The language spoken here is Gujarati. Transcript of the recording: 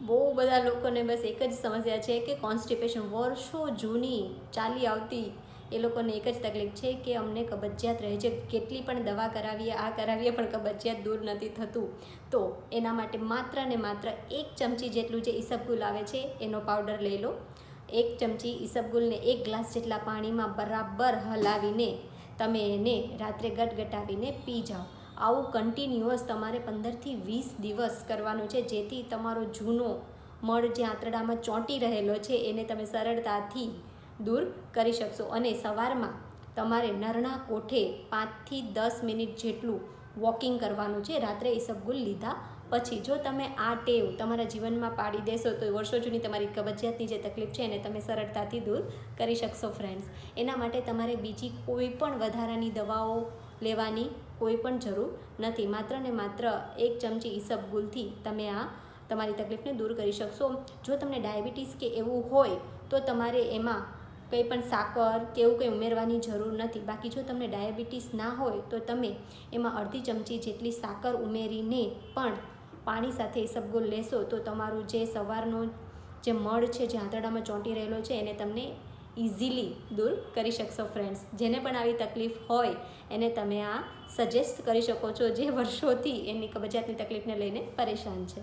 બહુ બધા લોકોને બસ એક જ સમસ્યા છે કે કોન્સ્ટિપેશન વર્ષો જૂની ચાલી આવતી એ લોકોને એક જ તકલીફ છે કે અમને કબજિયાત રહે છે. કેટલી પણ દવા કરાવીએ, આ કરાવીએ પણ કબજિયાત દૂર નથી થતું. તો એના માટે માત્ર ને માત્ર એક ચમચી જેટલું જે ઈસબગુલ આવે છે એનો પાવડર લઈ લો. એક ચમચી ઈસબગુલને એક ગ્લાસ જેટલા પાણીમાં બરાબર હલાવીને તમે એને રાત્રે ગટગટાવીને પી જાઓ. આવું કન્ટિન્યુઅસ તમારે પંદરથી વીસ દિવસ કરવાનું છે, જેથી તમારો જૂનો મળ જે આંતરડામાં ચોંટી રહેલો છે, એને તમે સરળતાથી દૂર કરી શકશો. અને સવારમાં તમારે નરણા કોઠે પાંચથી દસ મિનિટ જેટલું વોકિંગ કરવાનું છે. રાત્રે ઈસબગુલ લીધા પછી જો તમે આ ટેવ તમારા જીવનમાં પાડી દેશો, તો વર્ષો જૂની તમારી કબજિયાતની જે તકલીફ છે, એને તમે સરળતાથી દૂર કરી શકશો ફ્રેન્ડ્સ એના માટે તમારે બીજી કોઈ પણ વધારાની દવાઓ લેવાની કોઈ પણ જરૂર નથી. માત્ર ને માત્ર એક ચમચી ઈસબગુલથી તમે આ તમારી તકલીફને દૂર કરી શકશો. જો તમને ડાયાબિટીસ કે એવું હોય તો તમારે એમાં કંઈ પણ સાકર કે એવું કંઈ ઉમેરવાની જરૂર નથી. બાકી જો તમને ડાયાબિટીસ ના હોય તો તમે એમાં અડધી ચમચી જેટલી સાકર ઉમેરીને પણ પાણી સાથે ઈસબગુલ લેશો તો તમારું જે સવારનો જે મળ છે, જે આંતરડામાં ચોંટી રહેલો છે, એને તમને ઇઝીલી દૂર કરી શકશો ફ્રેન્ડ્સ જેને પણ આવી તકલીફ હોય, એને તમે આ સજેસ્ટ કરી શકો છો જે વર્ષોથી એની કબજિયાતની તકલીફને લઈને પરેશાન છે.